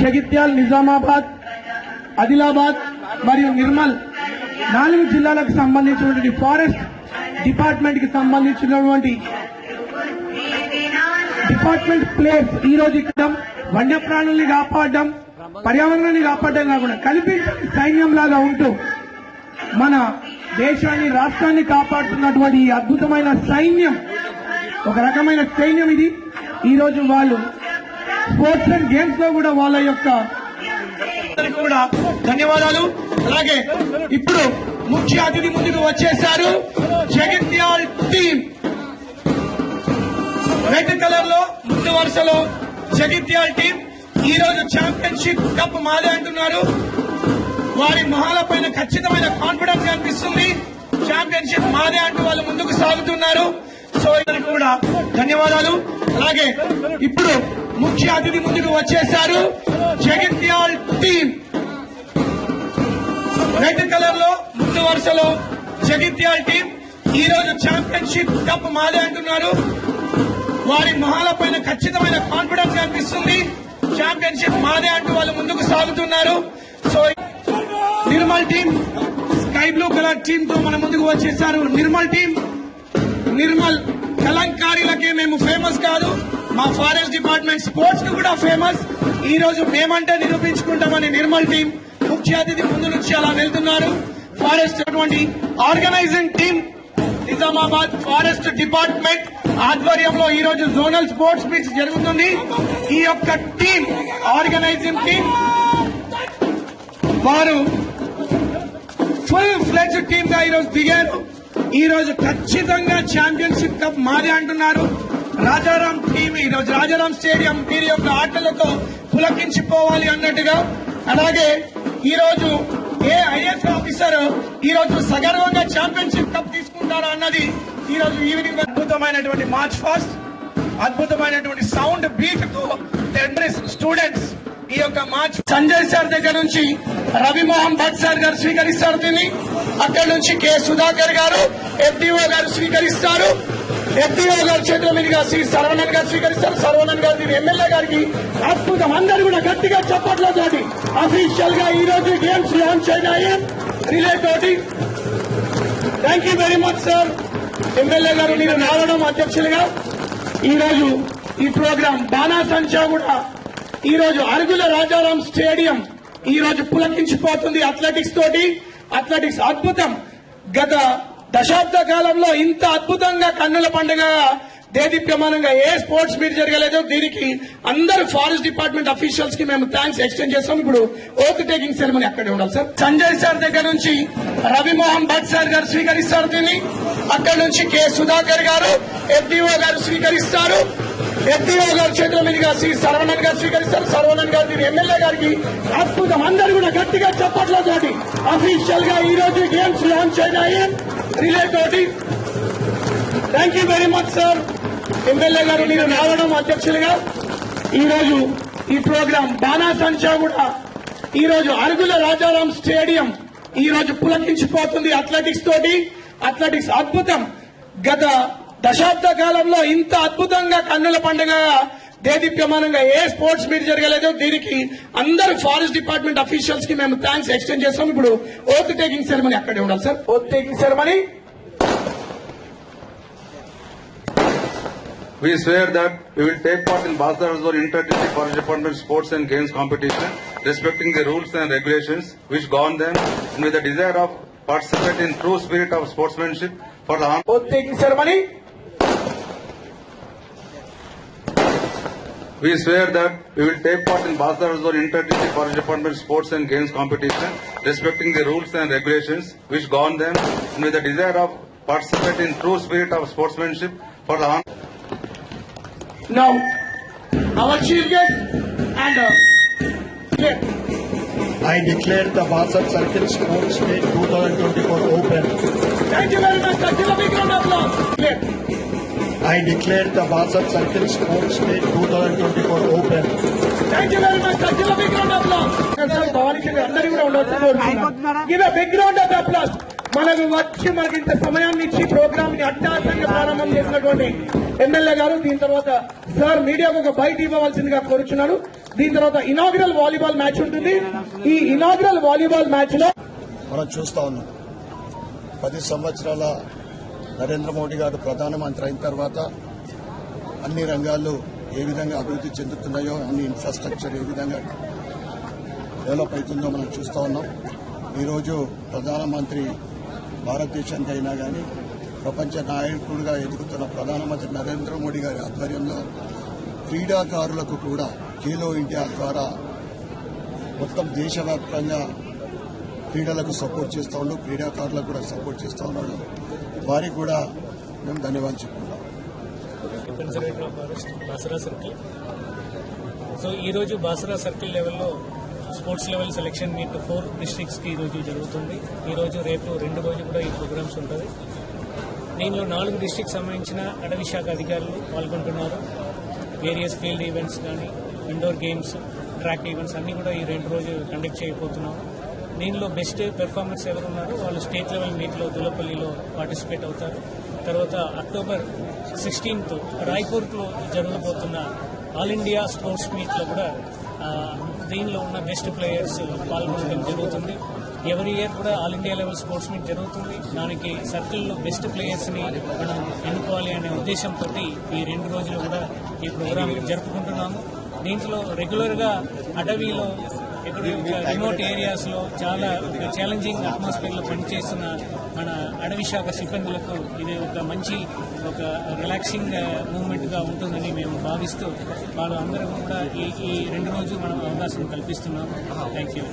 జగిత్యాల్ నిజామాబాద్ ఆదిలాబాద్ మరియు నిర్మల్ నాలుగు జిల్లాలకు సంబంధించినటువంటి ఫారెస్ట్ డిపార్ట్మెంట్కి సంబంధించినటువంటి డిపార్ట్మెంట్ ప్లేస్ ఈ రోజు ఇక్కడ వన్యప్రాణుల్ని కాపాడడం పర్యావరణాన్ని కాపాడడం కాకుండా కలిపి సైన్యం లాగా ఉంటూ మన దేశాన్ని రాష్ట్రాన్ని కాపాడుతున్నటువంటి ఈ అద్భుతమైన సైన్యం ఒక రకమైన సైన్యం ఇది. ఈ రోజు వాళ్ళు స్పోర్ట్స్ అండ్ గేమ్స్లో కూడా వాళ్ళ యొక్క కూడా ధన్యవాదాలు. అలాగే ఇప్పుడు ముఖ్య అతిథి ముందుకు వచ్చేశారు. జగిత్యాల్ టీం రెడ్ కలర్లో ముందు వరుసలో జగిత్యాల్ టీం ఈ రోజు ఛాంపియన్షిప్ కప్ మాదే అంటున్నారు. వారి మొహాల పైన ఖచ్చితమైన కాన్ఫిడెన్స్ కనిపిస్తుంది ఛాంపియన్షిప్ మాదే అంటూ వాళ్ళు ముందుకు సాగుతున్నారు. సో ఇద్దరికి కూడా ధన్యవాదాలు. అలాగే ఇప్పుడు ముఖ్య అతిథి ముందుకు వచ్చేశారు. జగిత్యాల్ టీం రెడ్ కలర్లో ముందు వరుసలో జగిత్యాల్ టీం ఈ రోజు ఛాంపియన్షిప్ కప్ మాదే అంటున్నారు. వారి మొహాల పైన ఖచ్చితమైన కాన్ఫిడెన్స్ కనిపిస్తుంది ఛాంపియన్షిప్ మాదే అంటూ వాళ్ళు ముందుకు సాగుతున్నారు. So Nirmal team sky blue colour team తో మన ముందుకు వచ్చేసారు. నిర్మల్ టీం నిర్మల్ కలంకారీలకే మేము ఫేమస్ కాదు. మా ఫారెస్ట్ డిపార్ట్మెంట్ స్పోర్ట్స్కు కూడా ఫేమస్ ఈ రోజు మేమంటే నిరూపించుకుంటామని నిర్మల్ టీం ముఖ్య అతిథి ముందు నుంచి అలా వెళ్తున్నారు. ఫారెస్ట్ అటువంటి organizing team Nizamabad forest department ఆధ్వర్యంలో ఈ రోజు జోనల్ స్పోర్ట్స్ మీట్స్ జరుగుతుంది. ఈ యొక్క టీం ఆర్గనైజింగ్ టీం వారు ఫుల్ ఫ్లెజ్ టీమ్గా ఈరోజు దిగారు. ఈ రోజు ఖచ్చితంగా ఛాంపియన్షిప్ కప్ మాదే అంటున్నారు. రాజారాం టీం ఈ రోజు రాజారాం స్టేడియం వీరి యొక్క ఆటలతో పులకించిపోవాలి అన్నట్టుగా. అలాగే ఈ రోజు ఏ ఐఎస్ ఆఫీసర్ ఈ రోజు సగర్వంగా ఛాంపియన్షిప్ కప్ రోజు ఈవినింగ్ అద్భుతమైనటువంటి మార్చ్ ఫాస్ట్ అద్భుతమైనటువంటి సౌండ్ బీట్తో స్టూడెంట్స్ ఈ యొక్క మార్చ్ సంజయ్ సార్ దగ్గర నుంచి రవిమోహన్ భట్ సార్ గారు స్వీకరిస్తారు దీన్ని. అక్కడ నుంచి కె సుధాకర్ గారు ఎఫ్డిఓ గారు స్వీకరిస్తారు. ఎఫ్డిఓ గారు చేతుల మీదుగా శ్రీ సర్వనన్ గారు స్వీకరిస్తారు. సర్వనన్ గారు దీని ఎమ్మెల్యే గారికి అద్భుతం. అందరూ కూడా గట్టిగా చప్పట్లతోటి అఫీషియల్గా ఈ రోజు గేమ్స్ లాంచ్ అయినాయి. రిలే తోటి. Thank you very much sir MLA గారు నేను రావడం అధ్యక్షులుగా ఈ రోజు ఈ ప్రోగ్రాం బాణాసంచా కూడా ఈ రోజు అరుగుల రాజారాం స్టేడియం ఈ రోజు పులకించిపోతుంది అథ్లెటిక్స్ తోటి. అథ్లెటిక్స్ అద్భుతం. గత దశాబ్ద కాలంలో ఇంత అద్భుతంగా కన్నుల పండుగ దేదీప్యమానంగా ఏ స్పోర్ట్స్ మీట్ జరగలేదో దీనికి అందరు ఫారెస్ట్ డిపార్ట్మెంట్ అఫీషియల్స్కి మేము థ్యాంక్స్ ఎక్స్టెండ్ చేస్తాం. ఇప్పుడు ఓత్ టేకింగ్ సెరమనీ అక్కడే ఉండాలి సార్. సంజయ్ సార్ దగ్గర నుంచి రవిమోహన్ భట్ సార్ గారు స్వీకరిస్తారు దీన్ని. అక్కడ నుంచి కె సుధాకర్ గారు ఎఫ్డిఓ గారు స్వీకరిస్తారు. ఎఫ్డిఓ గారు చేతుల మీదుగా శ్రీ సర్వణన్ గారు స్వీకరిస్తారు. సర్వనన్ గారు దీని ఎమ్మెల్యే గారికి అద్భుతం. అందరూ కూడా గట్టిగా చెప్పట్లతోటి అఫీషియల్గా ఈ రోజు గేమ్స్ లాంచ్ అయినాయి. రిలే తోటి. Thank you very much sir MLA గారు నేను రావడం అధ్యక్షులుగా. ఈరోజు ఈ ప్రోగ్రాం బాణాసంచా కూడా. ఈ రోజు అరుగుల రాజారాం స్టేడియం ఈ రోజు పులకించిపోతుంది అథ్లెటిక్స్ తోటి. అథ్లెటిక్స్ అద్భుతం. గత దశాబ్ద కాలంలో ఇంత అద్భుతంగా కన్నుల పండుగ దేదీప్యమానంగా ఏ స్పోర్ట్స్ మీట్ జరగలేదో దీనికి అందరు ఫారెస్ట్ డిపార్ట్మెంట్ అఫీషియల్స్కి మేము థ్యాంక్స్ ఎక్స్టెండ్ చేస్తాం. ఇప్పుడు ఓత్ టేకింగ్ సెరమనీ అక్కడే ఉండాలి sir. Oath taking ceremony We swear that we will take part in Basdar inter-district College department sports and games competition, respecting the rules and regulations which govern them, and with the desire of participate in true spirit of sportsmanship for the. Oath taking ceremony. We swear that we will take part in Basdar inter-district College department sports and games competition, respecting the rules and regulations which govern them, and with the desire of participate in true spirit of sportsmanship for the. Now, our chief guest and uh. I declare the Basat Circle Sports State 2024 open. Thank you very much. Give a big round of applause. Yeah. I declare the Basat Circle Sports State 2024 open. Thank you very much. Give a big round of applause. Give a big round of applause. మనకు వచ్చి మనకి ఇంత సమయాన్ని ఇచ్చి ప్రోగ్రామ్ని అత్యాసంగా ప్రారంభం చేసినటువంటి MLA గారు దీని తర్వాత సార్ మీడియాకు ఒక బయట ఇవ్వవలసిందిగా కోరుచున్నాను. దీని తర్వాత ఇనాగ్రల్ వాలీబాల్ మ్యాచ్ ఉంటుంది. ఈ ఇనాగ్రల్ వాలీబాల్ మ్యాచ్లో మనం చూస్తా ఉన్నాం. పది సంవత్సరాల నరేంద్ర మోడీ గారు ప్రధానమంత్రి అయిన తర్వాత అన్ని రంగాల్లో ఏ విధంగా అభివృద్ధి చెందుతున్నాయో అన్ని ఇన్ఫ్రాస్ట్రక్చర్ ఏ విధంగా డెవలప్ అవుతుందో మనం చూస్తా ఉన్నాం. ఈరోజు ప్రధానమంత్రి భారతదేశానికి అయినా కానీ ప్రపంచ నాయకుడిగా ఎదుగుతున్న ప్రధానమంత్రి నరేంద్ర మోడీ గారి ఆధ్వర్యంలో క్రీడాకారులకు కూడా ఖేలో ఇండియా ద్వారా మొత్తం దేశవ్యాప్తంగా క్రీడలకు సపోర్ట్ చేస్తూ ఉన్నాడు క్రీడాకారులకు కూడా సపోర్ట్ చేస్తూ ఉన్నాడు. వారికి కూడా మేము ధన్యవాదాలు చెప్పుకుంటాం సర్కిల్. సో ఈరోజు బాసరా సర్కిల్ లెవెల్లో sports level selection meet four డిస్ట్రిక్ట్స్కి ఈరోజు జరుగుతుంది. ఈరోజు రేపు రెండు రోజులు కూడా ఈ ప్రోగ్రామ్స్ ఉంటుంది దీనిలో నాలుగు డిస్టిక్ సంబంధించిన అటవీ శాఖ అధికారులు పాల్గొంటున్నారు. వేరియస్ ఫీల్డ్ ఈవెంట్స్ కానీ ఇండోర్ గేమ్స్ ట్రాక్ ఈవెంట్స్ అన్నీ కూడా ఈ రెండు రోజులు కండక్ట్ చేయబోతున్నాం. దీనిలో బెస్ట్ పెర్ఫార్మెన్స్ ఎవరు ఉన్నారో వాళ్ళు స్టేట్ లెవెల్ మీట్లో దులపల్లిలో పార్టిసిపేట్ అవుతారు. తర్వాత అక్టోబర్ సిక్స్టీన్త్ రాయ్పూర్లో జరగబోతున్న ఆల్ ఇండియా స్పోర్ట్స్ మీట్లో కూడా దీనిలో ఉన్న బెస్ట్ ప్లేయర్స్ పాల్గొనడం జరుగుతుంది. ఎవరి ఇయర్ కూడా all India level sports meet జరుగుతుంది. దానికి సర్కిల్లో బెస్ట్ ప్లేయర్స్ని మనం ఎన్నుకోవాలి అనే ఉద్దేశంతో ఈ రెండు రోజులు కూడా ఈ ప్రోగ్రాం జరుపుకుంటున్నాము. దీంట్లో రెగ్యులర్గా అడవిలో ఇక్కడ రిమోట్ ఏరియాస్లో చాలా ఛాలెంజింగ్ అట్మాస్ఫియర్లో పనిచేస్తున్న మన అడవి శాఖ సిబ్బందులకు ఇది ఒక మంచి ఒక రిలాక్సింగ్ మూమెంట్ uh, గా ఉంటుందని మేము భావిస్తూ వాళ్ళు అందరూ కూడా ఈ ఈ రెండు రోజులు మనం అవకాశం కల్పిస్తున్నాం. Thank you